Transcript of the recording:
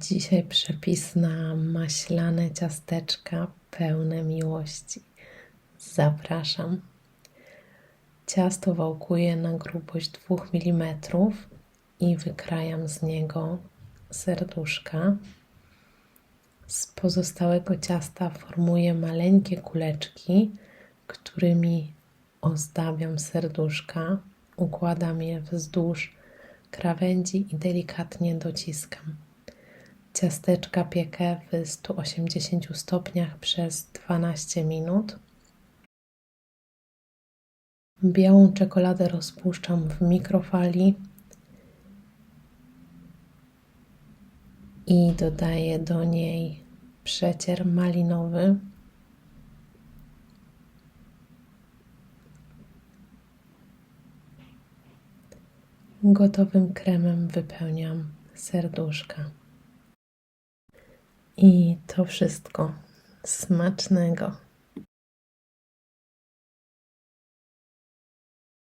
Dzisiaj przepis na maślane ciasteczka pełne miłości. Zapraszam. Ciasto wałkuję na grubość 2 mm i wykrajam z niego serduszka. Z pozostałego ciasta formuję maleńkie kuleczki, którymi ozdabiam serduszka. Układam je wzdłuż krawędzi i delikatnie dociskam. Ciasteczka piekę w 180 stopniach przez 12 minut. Białą czekoladę rozpuszczam w mikrofali i dodaję do niej przecier malinowy. Gotowym kremem wypełniam serduszka. I to wszystko. Smacznego.